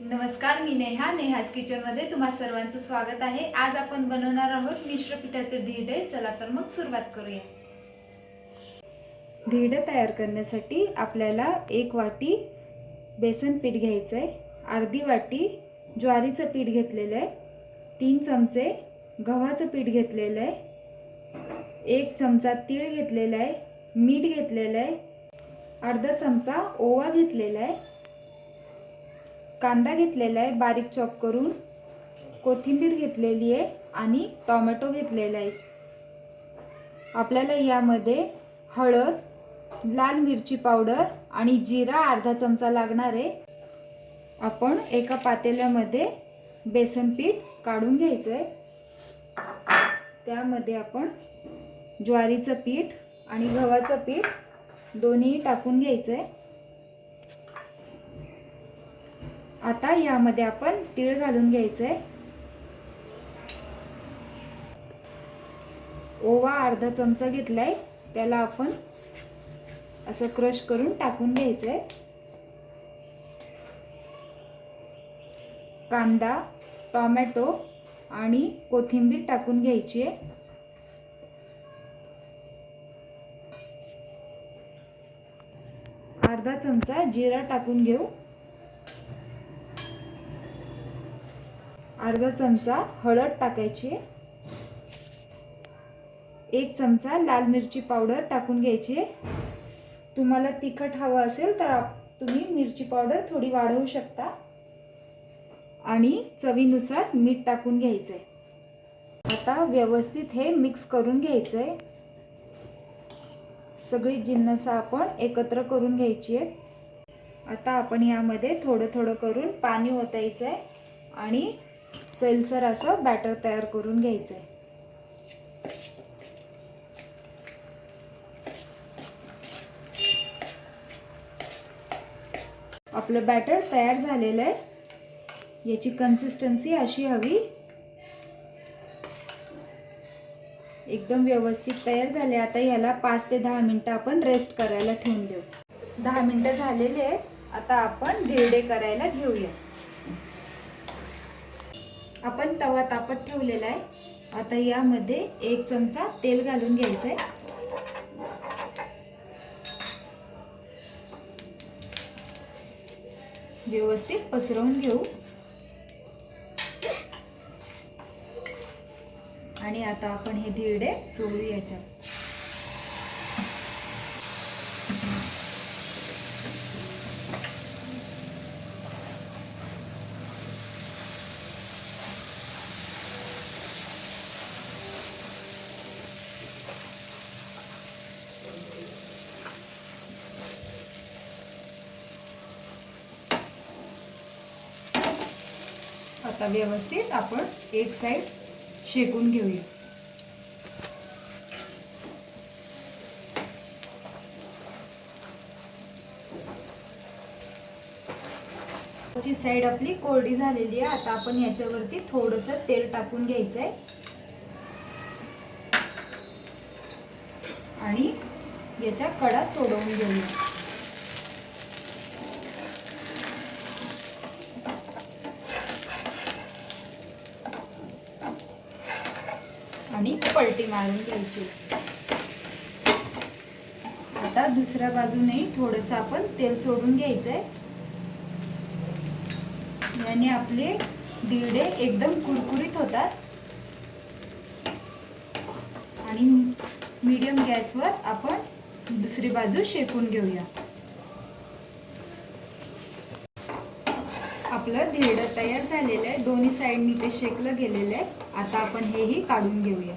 नमस्कार मी नेहा. नेहाज किचनमध्ये तुम्हा सर्वांचं स्वागत आहे. आज आपण बनवणार आहोत मिश्र पिठाचे धिरडे चला तर मग सुरुवात करूया. धिरडे तयार करण्यासाठी आपल्याला एक वाटी बेसन पीठ घ्यायचं आहे अर्धी वाटी ज्वारीचं पीठ घेतलेलं आहे तीन चमचे गव्हाचं पीठ घेतलेलं आहे एक चमचा तीळ घेतलेला आहे मीठ घेतलेलं आहे अर्धा चमचा ओवा घेतलेला आहे कांदा घेतलेला आहे बारीक चॉप करून. कोथिंबीर घेतलेली आहे आणि टॉमॅटो घेतलेला आहे. आपल्याला यामध्ये हळद लाल मिरची पावडर आणि जिरा अर्धा चमचा लागणार आहे. आपण एका पातेल्यामध्ये बेसन पीठ काढून घ्यायचं आहे त्यामध्ये आपण ज्वारीचं पीठ आणि गव्हाचं पीठ दोन्ही टाकून घ्यायचं आहे आता यामध्ये आपण तीळ घालून घ्यायचं आहे ओवा अर्धा चमचा घेतलाय त्याला आपण असं क्रश करून टाकून घ्यायचं आहे कांदा टोमॅटो आणि कोथिंबीर टाकून घ्यायची आहे. अर्धा चमचा जिरा टाकून घेऊ. अर्धा चमचा हळद टाकायची. एक चमचा लाल मिरची पावडर टाकून घ्यायची. तुम्हाला तिखट हवं असेल तर तुम्ही मिरची पावडर थोडी वाढवू शकता. आणि चवीनुसार मीठ टाकून घ्यायचं आहे आता व्यवस्थित हे मिक्स करून घ्यायचं आहे सगळी जिन्नस आपण एकत्र करून घ्यायची आहेत. आता आपण यामध्ये थोडं थोडं करून पाणी ओतायचं आहे आणि सैलसर असं बॅटर तयार करून घ्यायचं आहे आपलं बॅटर तयार झालेलं आहे. याची कन्सिस्टन्सी अशी हवी. एकदम व्यवस्थित तयार झाले. आता याला पाच ते दहा मिनटं आपण रेस्ट करायला ठेवून देऊ. दहा मिनटं झालेले आहेत. आता आपण धिरडे करायला घेऊया. आपण तवा तापत ठेवलेला आहे. आता यामध्ये एक चमचा तेल घालून घ्यायचंय. व्यवस्थित पसरवून घेऊ. आणि आता आपण हे धिरडे सोडू याच्यात. आता व्यवस्थित आपण एक साईड शेकून घेऊया. ची साईड आपली कोरडी झालेली आहे आता आपण याच्यावरती थोडस तेल टाकून घ्यायचंय. आणि याच्या कडा सोडवून घेऊया. आणि पलटी मारून घ्यायची. आता दुसऱ्या बाजूने थोडस आपण तेल सोडून घ्यायचंय. याने आपले दिरडे एकदम कुरकुरीत होतात. आणि मीडियम गॅसवर आपण दुसरी बाजू शेकून घेऊया. आपलं धिरडं तयार झालेलं आहे. दोन्ही साईडनी ते शेकलं गेलेलं आहे. आता आपण हेही काढून घेऊया.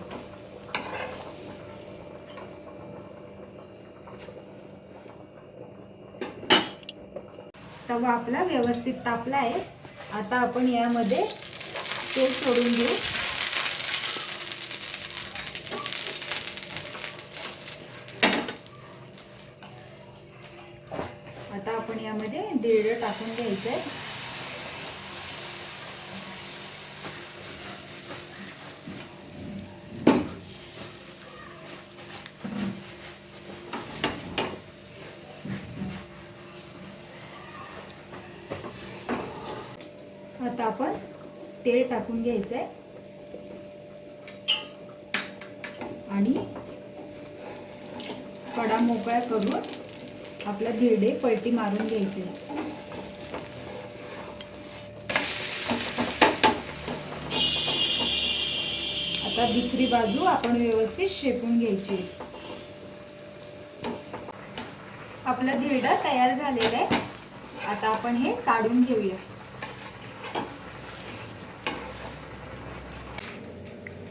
तवा आपला व्यवस्थित तापला आहे. आता आपण यामध्ये तेल सोडून घेऊ. आता आपण यामध्ये दीड टाकून घ्यायचं आहे. आपण तेल टाकून घ्यायचं आहे आणि कडा मोकळ्या करून आपला धिरडे पलटी मारून घ्यायचे. आता दुसरी बाजू आपण व्यवस्थित शेपून घ्यायची. आपला धिरडा तयार झालेला आहे. आता आपण हे काढून घेऊया.